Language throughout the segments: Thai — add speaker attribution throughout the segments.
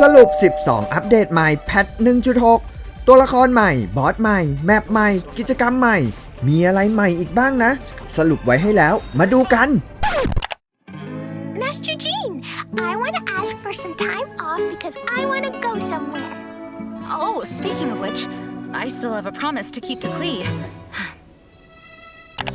Speaker 1: สรุป 12 อัปเดตใหม่แพท 1.6 ตัวละครใหม่ บอสใหม่ แมปใหม่ กิจกรรมใหม่ มีอะไรใหม่อีกบ้างนะ สรุปไว้ให้แล้ว มาดูกัน
Speaker 2: Master Jean, I want to ask for some time off because I want to go somewhere.
Speaker 3: Oh, speaking of which, I still have a promise to keep to Klee.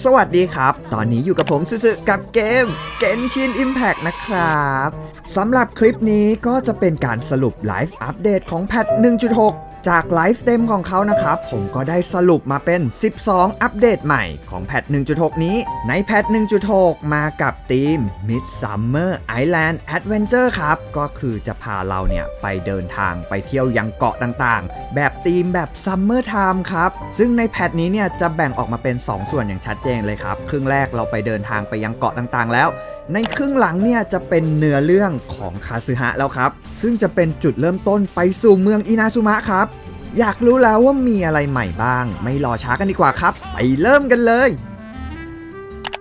Speaker 1: สวัสดีครับ ตอนนี้อยู่กับผมซึซึกับเกม Genshin Impact นะครับสำหรับคลิปนี้ก็จะเป็นการสรุปไลฟ์อัปเดตของแพท1.6 จากไลฟ์เต็มของเขานะครับ ผมก็ได้สรุปมาเป็น 12 อัปเดตใหม่ของแพท 1.6 นี้ ในแพท 1.6 มากับธีม Midsummer Island Adventure ครับ ก็คือจะพาเราเนี่ย ไปเดินทางไปเที่ยวยังเกาะต่างๆ แบบธีมแบบ Summer Time ครับ ซึ่งในแพทนี้เนี่ย จะแบ่งออกมาเป็น 2 ส่วนอย่างชัดเจนเลยครับ ครึ่งแรกเราไปเดินทางไปยังเกาะต่างๆ แล้ว ในครึ่งหลังเนี่ยจะเป็นเนื้อเรื่องของคาซึฮะแล้วครับ ซึ่งจะเป็นจุดเริ่มต้นไปสู่เมืองอินาซุมะครับ อยากรู้แล้วว่ามีอะไรใหม่บ้าง ไม่รอช้ากันดีกว่าครับ ไปเริ่มกันเลย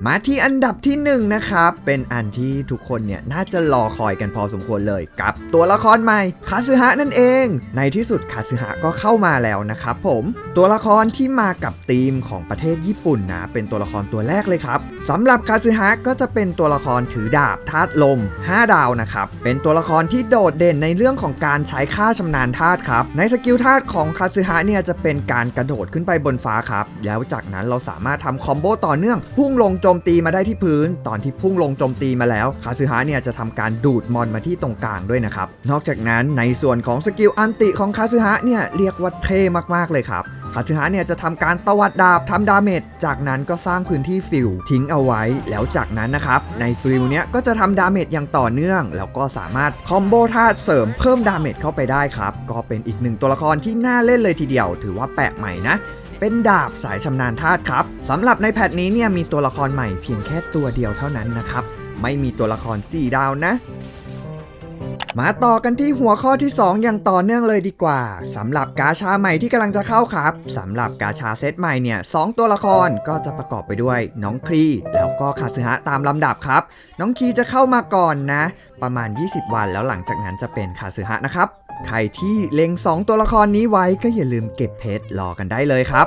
Speaker 1: มาที่อันดับที่1นงนะครับ เป็นอันที่ทุกคนเนี่ยน่าจะรอคอยกันพอสมควรเลยกับตัวละครใหม่คาซึฮะนั่นเอง ในที่สุดคาซึฮะก็เข้ามาแล้วนะครับผมตัวละครที่มากับธีมของประเทศญี่ปุ่นนะ เป็นตัวละครตัวแรกเลยครับสำหรับคาซึฮะก็จะเป็นตัวละครถือดาบธาตุลม 5 ดาวนะครับ เป็นตัวละครที่โดดเด่นในเรื่องของการใช้ค่าชำนาญธาตุครับ ในสกิลธาตุของคาซึฮะเนี่ยจะเป็นการกระโดดขึ้นไปบนฟ้าครับ แล้วจากนั้นเราสามารถทำคอมโบต่อเนื่องพุ่งลงโจมตีมาได้ที่พื้น ตอนที่พุ่งลงโจมตีมาแล้ว คาซึฮะเนี่ยจะทำการดูดมอนมาที่ตรงกลางด้วยนะครับ นอกจากนั้นในส่วนของสกิลอันติของคาซึฮะเนี่ยเรียกว่าเท่มากๆเลยครับคาซึฮะเนี่ยจะทำการตวัดดาบทำดาเมจ จากนั้นก็สร้างพื้นที่ฟิลทิ้งเอาไว้ แล้วจากนั้นนะครับ ในฟิลเนี้ยก็จะทำดาเมจอย่างต่อเนื่อง แล้วก็สามารถคอมโบธาตุเสริมเพิ่มดาเมจเข้าไปได้ครับ ก็เป็นอีกหนึ่งตัวละครที่น่าเล่นเลยทีเดียว ถือว่าแปลกใหม่นะ เป็นดาบสายชำนาญธาตุครับสำหรับในแพทนี้เนี่ยมีตัวละครใหม่เพียงแค่ตัวเดียวเท่านั้นนะครับ ไม่มีตัวละคร 4 ดาวนะ มาต่อกันที่หัวข้อที่ 2 อย่างต่อเนื่องเลยดีกว่าสำหรับกาชาใหม่ที่กำลังจะเข้าครับสำหรับกาชาเซตใหม่เนี่ยสองตัวละครก็จะประกอบไปด้วย น้องคลีแล้วก็คาซึฮะตามลำดับครับ น้องคลีจะเข้ามาก่อนนะ ประมาณ 20 วันแล้วหลังจากนั้นจะเป็นคาซึฮะนะครับใครที่เล็ง 2 ตัวละครนี้ไว้ก็อย่าลืมเก็บเพชรรอกันได้เลยครับ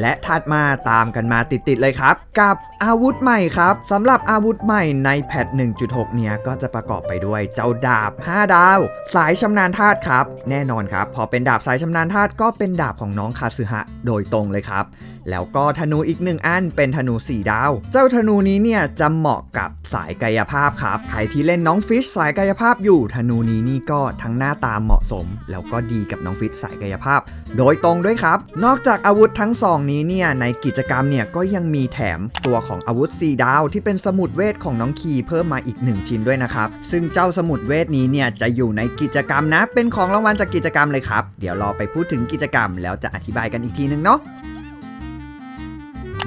Speaker 1: และถัดมาตามกันมาติดๆเลยครับ กับอาวุธใหม่ครับสำหรับอาวุธใหม่ในแพท 1.6 เนี่ยก็จะประกอบไปด้วยเจ้าดาบ 5 ดาว สายชำนาญธาตุครับ แน่นอนครับ พอเป็นดาบสายชำนาญธาตุก็เป็นดาบของน้องคาซึฮะโดยตรงเลยครับ แล้วก็ธนูอีกหนึ่งอันเป็นธนู 4 ดาว เจ้าธนูนี้เนี่ยจะเหมาะกับสายกายภาพครับใครที่เล่นน้องฟิชสายกายภาพอยู่ธนูนี้นี่ก็ทั้งหน้าตาเหมาะสม แล้วก็ดีกับน้องฟิชสายกายภาพ โดยตรงด้วยครับ นอกจากอาวุธทั้งสองนี้เนี่ยในกิจกรรมเนี่ยก็ยังมีแถมตัวของอาวุธ 4 ดาว ที่เป็นสมุดเวทของน้องคีเพิ่มมาอีก 1 ชิ้นด้วยนะครับ ซึ่งเจ้าสมุดเวทนี้เนี่ยจะอยู่ในกิจกรรมนะ เป็นของรางวัลจากกิจกรรมเลยครับ เดี๋ยวรอไปพูดถึงกิจกรรม แล้วจะอธิบายกันอีกทีนึงเนาะ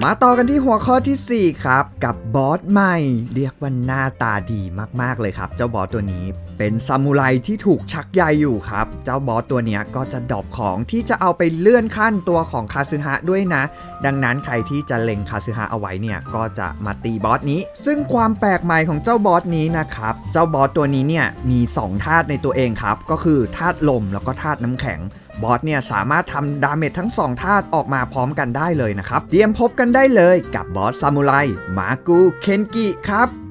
Speaker 1: มาต่อกันที่หัวข้อทีสี่ 4 ครับ กับบอสใหม่ เรียกว่าหน้าตาดีมากๆเลยครับ เจ้าบอสตัวนี้เป็นซามูไรที่ถูกชักใยอยู่ครับ เจ้าบอสตัวนี้ก็จะดรอปของที่จะเอาไปเลื่อนขั้นตัวของคาซึฮะด้วยนะ ดังนั้นใครที่จะเล็งคาซึฮะเอาไว้เนี่ยก็จะมาตีบอสนี้ ซึ่งความแปลกใหม่ของเจ้าบอสนี้นะครับ เจ้าบอสตัวนี้เนี่ยมี2ธาตุในตัวเองครับ ก็คือธาตุลมแล้วก็ธาตุน้ำแข็ง บอสเนี่ยสามารถทำดาเมจทั้ง 2 ธาตุออกมาพร้อมกันได้เลยนะครับ เตรียมพบกันได้เลยกับบอสซามูไร มากู เคนกิครับ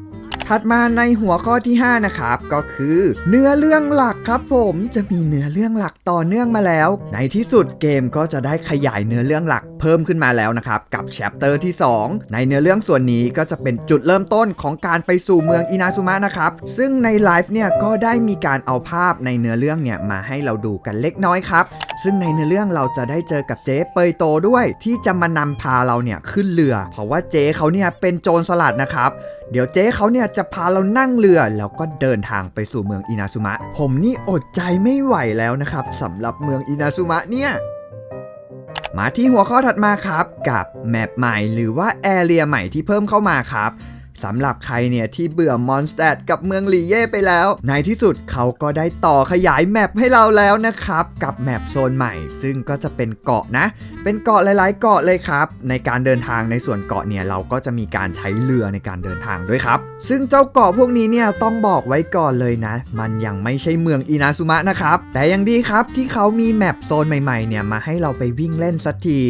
Speaker 1: ถัดมาในหัวข้อที่ 5 นะครับ ก็คือ เนื้อเรื่องหลักครับผมจะมีเนื้อเรื่องหลักต่อเนื่องมาแล้ว ในที่สุดเกมก็จะได้ขยายเนื้อเรื่องหลักเพิ่มขึ้นมาแล้วนะครับ กับแชปเตอร์ที่ 2 ในเนื้อเรื่องส่วนนี้ก็จะเป็นจุดเริ่มต้นของการไปสู่เมืองอินาซุมะนะครับ ซึ่งในไลฟ์เนี่ยก็ได้มีการเอาภาพในเนื้อเรื่องเนี่ยมาให้เราดูกันเล็กน้อยครับ ซึ่งในเนื้อเรื่องเราจะได้เจอกับเจ๊เปยโตด้วย ที่จะมานำพาเราเนี่ยขึ้นเรือ เพราะว่าเจ๊เขาเนี่ยเป็นโจรสลัดนะครับ เดี๋ยวเจ๊เขาเนี่ยจะพาเรานั่งเรือแล้วก็เดินทางไปสู่เมืองอินาซุมะ ผมนี่อดใจไม่ไหวแล้วนะครับสำหรับเมืองอินาซุมะเนี่ยมาที่หัวข้อถัดมาครับ กับแมปใหม่หรือว่าแอเรียใหม่ที่เพิ่มเข้ามาครับ สำหรับใครเนี่ยที่เบื่อมอนสเตดกับเมืองลีเย่ไปแล้ว ในที่สุดเขาก็ได้ต่อขยายแมปให้เราแล้วนะครับ กับแมปโซนใหม่ ซึ่งก็จะเป็นเกาะนะ เป็นเกาะหลาย ๆ เกาะเลยครับ ในการเดินทางในส่วนเกาะเนี่ยเราก็จะมีการใช้เรือในการเดินทางด้วยครับ ซึ่งเจ้าเกาะพวกนี้เนี่ยต้องบอกไว้ก่อนเลยนะ มันยังไม่ใช่เมืองอินาซุมะนะครับแต่ยังดีครับที่เขามีแมปโซนใหม่ ๆ เนี่ยมาให้เราไปวิ่งเล่นสักที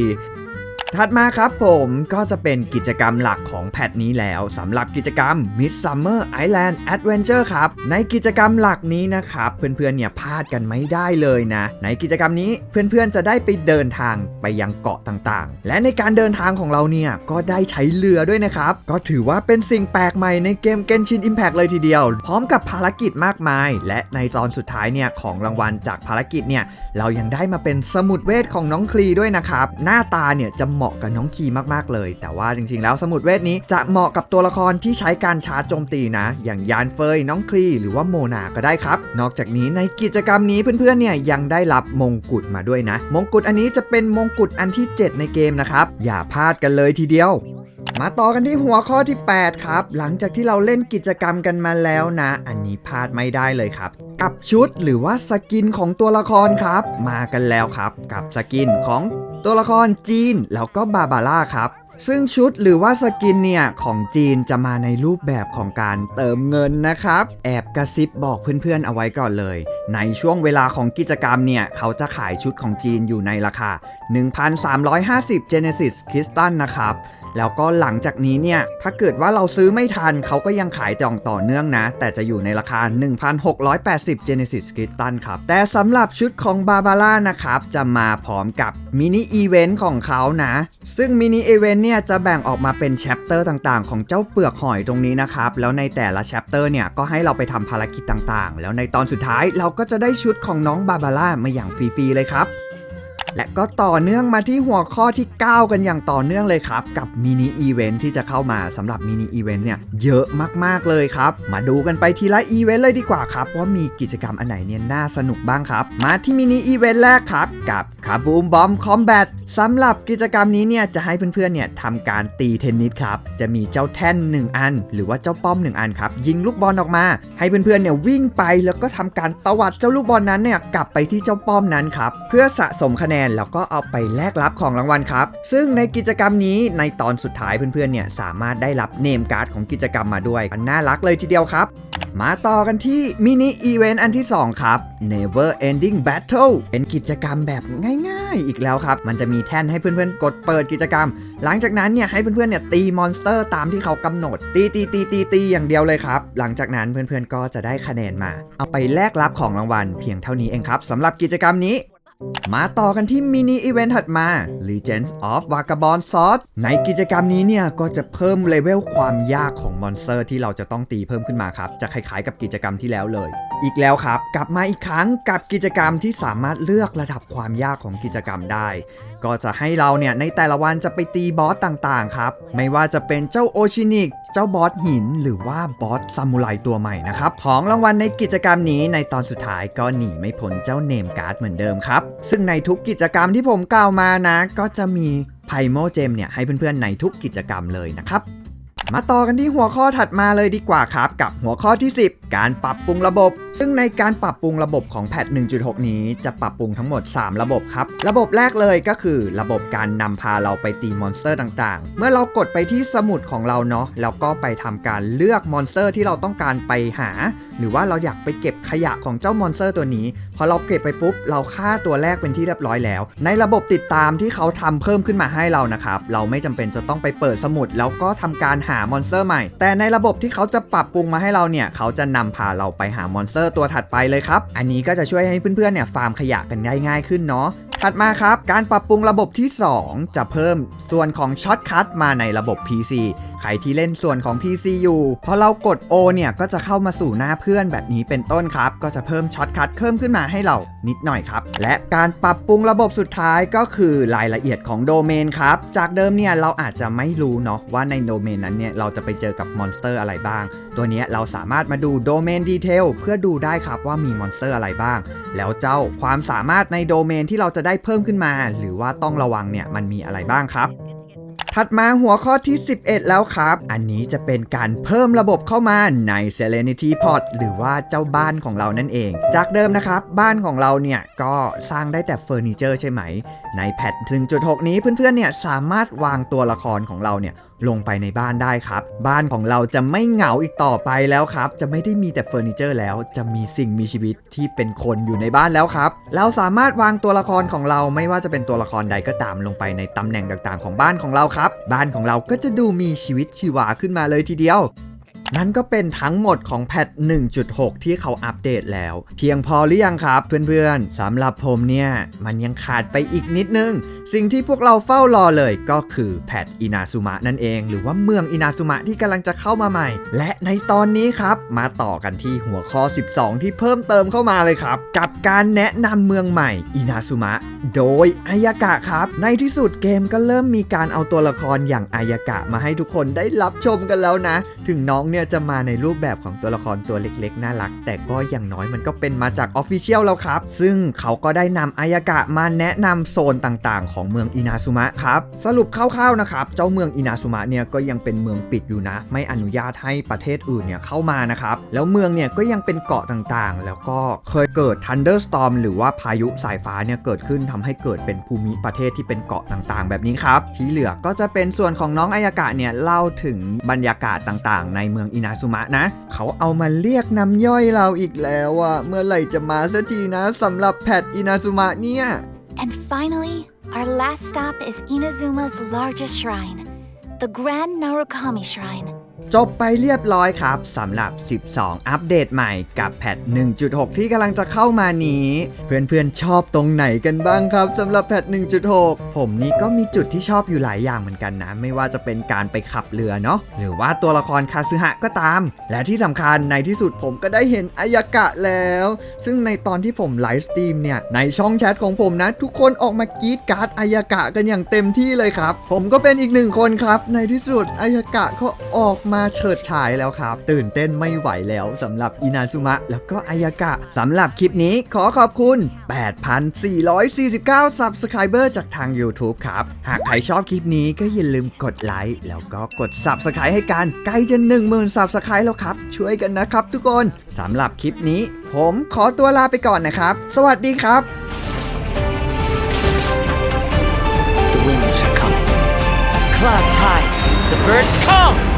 Speaker 1: ถัดมาครับผมก็จะเป็นกิจกรรมหลักของแพทนี้แล้วสำหรับกิจกรรม Midsummer Island Adventure ครับ ในกิจกรรมหลักนี้นะครับ เพื่อนๆเนี่ยพลาดกันไม่ได้เลยนะ ในกิจกรรมนี้เพื่อนๆจะได้ไปเดินทางไปยังเกาะต่างๆ และในการเดินทางของเราเนี่ยก็ได้ใช้เรือด้วยนะครับ ก็ถือว่าเป็นสิ่งแปลกใหม่ในเกม Genshin Impact เลยทีเดียว พร้อมกับภารกิจมากมาย และในตอนสุดท้ายเนี่ยของรางวัลจากภารกิจเนี่ยเรายังได้มาเป็นสมุดเวทของน้องคลีด้วยนะครับหน้าตาเนี่ยจะเหมาะกับน้องคลีมากๆเลย แต่ว่าจริงๆ แล้วสมุดเวทนี้จะเหมาะกับตัวละครที่ใช้การชาร์จโจมตีนะ อย่างยานเฟยน้องคลีหรือว่าโมนาก็ได้ครับ นอกจากนี้ในกิจกรรมนี้เพื่อนๆเนี่ยยังได้รับมงกุฎมาด้วยนะ มงกุฎอันนี้จะเป็นมงกุฎอันที่ 7 ในเกมนะครับอย่าพลาดกันเลยทีเดียวมาต่อกันที่หัวข้อที่ 8 ครับ หลังจากที่เราเล่นกิจกรรมกันมาแล้วนะ อันนี้พลาดไม่ได้เลยครับ กับชุดหรือว่าสกินของตัวละครครับ มากันแล้วครับ กับสกินของ ตัวละครจีนแล้วก็บาบาร่าครับซึ่งชุดหรือว่าสกินเนี่ย ของจีนจะมาในรูปแบบของการเติมเงินนะครับ แอบกระซิบบอกเพื่อนๆเอาไว้ก่อนเลย ในช่วงเวลาของกิจกรรมเนี่ย เขาจะขายชุดของจีนอยู่ในราคา 1,350 Genesis Crystal นะครับ แล้วก็หลังจากนี้เนี่ย ถ้าเกิดว่าเราซื้อไม่ทันเขาก็ยังขายจองต่อเนื่องนะ แต่จะอยู่ในราคา 1,680 Genesis Crystal ครับ แต่สำหรับชุดของบาบาร่านะครับ จะมาพร้อมกับมินิอีเวนต์ของเขานะ ซึ่งมินิอีเวนต์เนี่ย จะแบ่งออกมาเป็นแชปเตอร์ต่างๆ ของเจ้าเปลือกหอยตรงนี้นะครับ แล้วในแต่ละแชปเตอร์เนี่ย ก็ให้เราไปทำภารกิจต่างๆ แล้วในตอนสุดท้ายเราก็จะได้ชุดของน้องบาบาร่ามาอย่างฟรีๆเลยครับ และก็ต่อเนื่องมาที่หัวข้อที่ 9 กันอย่างต่อเนื่องเลยครับ กับมินิอีเวนท์ที่จะเข้ามาสำหรับมินิอีเวนท์เนี่ยเยอะมากๆเลยครับ มาดูกันไปทีละอีเวนต์เลยดีกว่าครับ ว่ามีกิจกรรมอันไหนเนี่ยน่าสนุกบ้างครับ มาที่มินิอีเวนต์แรกครับ กับคาบูมบอมคอมแบท สำหรับกิจกรรมนี้เนี่ยจะให้เพื่อนๆเนี่ยทำการตีเทนนิสครับ จะมีเจ้าแท่น 1 อัน หรือว่าเจ้าป้อม 1 อันครับ ยิงลูกบอลออกมา ให้เพื่อนๆเนี่ยวิ่งไปแล้วก็ทำการตวัดเจ้าลูกบอลนั้นเนี่ยกลับไปที่เจ้าป้อมนั้นครับ เพื่อสะสมคะแนนแล้วก็เอาไปแลกรับของรางวัลครับ ซึ่งในกิจกรรมนี้ในตอนสุดท้ายเพื่อนๆเนี่ยสามารถได้รับเนมการ์ดของกิจกรรมมาด้วยอันน่ารักเลยทีเดียวครับมาต่อกันที่มินิอีเวนต์อันที่ 2 ครับ Never Ending Battle เป็นกิจกรรมแบบง่ายๆ อีกแล้วครับ มันจะมีแท่นให้เพื่อนๆ กดเปิดกิจกรรม หลังจากนั้นเนี่ยให้เพื่อนๆเนี่ยตีมอนสเตอร์ตามที่เขากำหนด ตีตีตีตีตีอย่างเดียวเลยครับ หลังจากนั้นเพื่อนๆก็จะได้คะแนนมา เอาไปแลกรับของรางวัลเพียงเท่านี้เองครับสำหรับกิจกรรมนี้ มาต่อกันที่มินิอีเวนต์ถัดมา Legends of Vagabond Sword ในกิจกรรมนี้เนี่ย ก็จะเพิ่มเลเวลความยากของมอนสเตอร์ที่เราจะต้องตีเพิ่มขึ้นมาครับ จะคล้ายๆกับกิจกรรมที่แล้วเลย อีกแล้วครับ กลับมาอีกครั้งกับกิจกรรมที่สามารถเลือกระดับความยากของกิจกรรมได้ ก็จะให้เราเนี่ยในแต่ละวันจะไปตีบอสต่างๆครับ ไม่ว่าจะเป็นเจ้าโอชินิก เจ้าบอสหินหรือว่าบอสซามูไรตัวใหม่นะครับ ของรางวัลในกิจกรรมนี้ในตอนสุดท้ายก็หนีไม่พ้นเจ้าเนมการ์ดเหมือนเดิมครับ ซึ่งในทุกกิจกรรมที่ผมกล่าวมานะ ก็จะมีไพโมเจมเนี่ยให้เพื่อนๆในทุกกิจกรรมเลยนะครับ มาต่อกันที่หัวข้อถัดมาเลยดีกว่าครับ กับหัวข้อที่ 10 การปรับปรุงระบบ ซึ่งในการปรับปรุงระบบของแพท1.6 นี้จะปรับปรุงทั้งหมด 3 ระบบครับ ระบบแรกเลยก็คือระบบการนำพาเราไปตีมอนสเตอร์ต่างๆ เมื่อเรากดไปที่สมุดของเราเนาะแล้วก็ไปทำการเลือกมอนสเตอร์ที่เราต้องการไปหา หรือว่าเราอยากไปเก็บขยะของเจ้ามอนสเตอร์ตัวนี้ พอเราเก็บไปปุ๊บ เราฆ่าตัวแรกเป็นที่เรียบร้อยแล้ว ในระบบติดตามที่เขาทำเพิ่มขึ้นมาให้เรานะครับ เราไม่จำเป็นจะต้องไปเปิดสมุด แล้วก็ทำการหามอนสเตอร์ใหม่ แต่ในระบบที่เขาจะปรับปรุงมาให้เราเนี่ย เขาจะนำพาเราไปหามอนสเตอร์ตัวถัดไปเลยครับ อันนี้ก็จะช่วยให้เพื่อนๆเนี่ยฟาร์มขยะกันได้ง่ายขึ้นเนาะ ถัดมาครับ การปรับปรุงระบบที่ 2 จะเพิ่มส่วนของช็อตคัทมาในระบบ PC ใครที่เล่นส่วนของ PC อยู่พอเรากด O เนี่ยก็จะเข้ามาสู่หน้าเพื่อนแบบนี้เป็นต้นครับ ก็จะเพิ่มช็อตคัทเพิ่มขึ้นมาให้เรานิดหน่อยครับ และการปรับปรุงระบบสุดท้ายก็คือรายละเอียดของโดเมนครับ จากเดิมเนี่ยเราอาจจะไม่รู้เนาะว่าในโดเมนนั้นเนี่ยเราจะไปเจอกับมอนสเตอร์อะไรบ้าง ตัวนี้เราสามารถมาดูโดเมนดีเทลเพื่อดูได้ครับว่ามีมอนสเตอร์อะไรบ้าง แล้วเจ้าความสามารถในโดเมนที่เราจะได้เพิ่มขึ้นมา หรือว่าต้องระวังเนี่ยมันมีอะไรบ้างครับถัดมาหัวข้อที่ 11 แล้วครับ อันนี้จะเป็นการเพิ่มระบบเข้ามาใน Serenity Pod หรือว่าเจ้าบ้านของเรานั่นเอง จากเดิมนะครับ บ้านของเราเนี่ยก็สร้างได้แต่เฟอร์นิเจอร์ใช่ไหม ในแพท1.6 นี้เพื่อนๆเนี่ยสามารถวางตัวละครของเราเนี่ย ลงไปในบ้านได้ครับ บ้านของเราจะไม่เหงาอีกต่อไปแล้วครับ จะไม่ได้มีแต่เฟอร์นิเจอร์แล้ว จะมีสิ่งมีชีวิตที่เป็นคนอยู่ในบ้านแล้วครับ เราสามารถวางตัวละครของเราไม่ว่าจะเป็นตัวละครใดก็ตามลงไปในตำแหน่งต่างๆ ของบ้านของเราครับ บ้านของเราก็จะดูมีชีวิตชีวาขึ้นมาเลยทีเดียว นั่นก็เป็นทั้งหมดของแพท 1.6 ที่เขาอัปเดตแล้ว เพียงพอหรือยังครับเพื่อนๆสำหรับผมเนี่ย มันยังขาดไปอีกนิดนึง สิ่งที่พวกเราเฝ้ารอเลยก็คือแพทอินาซุมะนั่นเอง หรือว่าเมืองอินาซุมะที่กำลังจะเข้ามาใหม่ และในตอนนี้ครับ มาต่อกันที่หัวข้อ 12 ที่เพิ่มเติมเข้ามาเลยครับ กับการแนะนำเมืองใหม่อินาซุมะโดยอายากะครับ ในที่สุดเกมก็เริ่มมีการเอาตัวละครอย่างอายากะมาให้ทุกคนได้รับชมกันแล้วนะ ถึงน้องเนี่ยจะมาในรูปแบบของตัวละครตัวเล็กๆ น่ารัก แต่ก็อย่างน้อยมันก็เป็นมาจากออฟฟิเชียลแล้วครับ ซึ่งเขาก็ได้นำอายากะมาแนะนำโซนต่างๆ ของเมืองอินาซุมะครับสรุปคร่าวๆนะครับเจ้าเมืองอินาซุมะเนี่ยก็ยังเป็นเมืองปิดอยู่นะ ไม่อนุญาตให้ประเทศอื่นเนี่ยเข้ามานะครับแล้วเมืองเนี่ยก็ยังเป็นเกาะต่างๆ แล้วก็เคยเกิด Thunderstorm หรือว่าพายุสายฟ้าเนี่ยเกิดขึ้นทำให้เกิดเป็นภูมิประเทศที่เป็นเกาะต่างๆ แบบนี้ครับที่เหลือก็จะเป็นส่วนของน้องอายากะเนี่ยเล่าถึงบรรยากาศต่างๆ ในเมืองืองอินาซุมะนะ เขาเอามาเรียกน้ำย่อยเราอีกแล้วอะเมื่อไหร่จะมาสักทีนะสำหรับแพทอินาซุมะเนี่ย
Speaker 2: And finally, our last stop is Inazuma's largest shrine, the Grand Narukami Shrine.
Speaker 1: จบไปเรียบร้อยครับสำหรับ 12 อัปเดตใหม่กับแพท 1.6 ที่กำลังจะเข้ามานี้ เพื่อนๆชอบตรงไหนกันบ้างครับสำหรับแพท 1.6 ผมนี่ก็มีจุดที่ชอบอยู่หลายอย่างเหมือนกันนะ ไม่ว่าจะเป็นการไปขับเรือเนาะหรือว่าตัวละครคาซึฮะก็ตาม และที่สำคัญในที่สุดผมก็ได้เห็นอายากะแล้ว ซึ่งในตอนที่ผมไลฟ์สตรีมเนี่ยในช่องแชทของผมนะ ทุกคนออกมากรีดการ์ดอายากะกันอย่างเต็มที่เลยครับ ผมก็เป็นอีกหนึ่งคนครับ ในที่สุดอายากะก็ออกมามาเฉิดฉายแล้วครับ ตื่นเต้นไม่ไหวแล้วสำหรับอินาซุมะแล้วก็อายากะสำหรับคลิปนี้ขอขอบคุณ 8,449 Subscriber จากทาง YouTube ครับ หากใครชอบคลิปนี้ก็อย่าลืมกดไลค์แล้วก็กด Subscribe ให้กันใกล้จะ10,000 Subscribe แล้วครับ ช่วยกันนะครับทุกคนสำหรับคลิปนี้ ผมขอตัวลาไปก่อนนะครับ สวัสดีครับ
Speaker 4: The winds are coming. Clouds high. The birds come.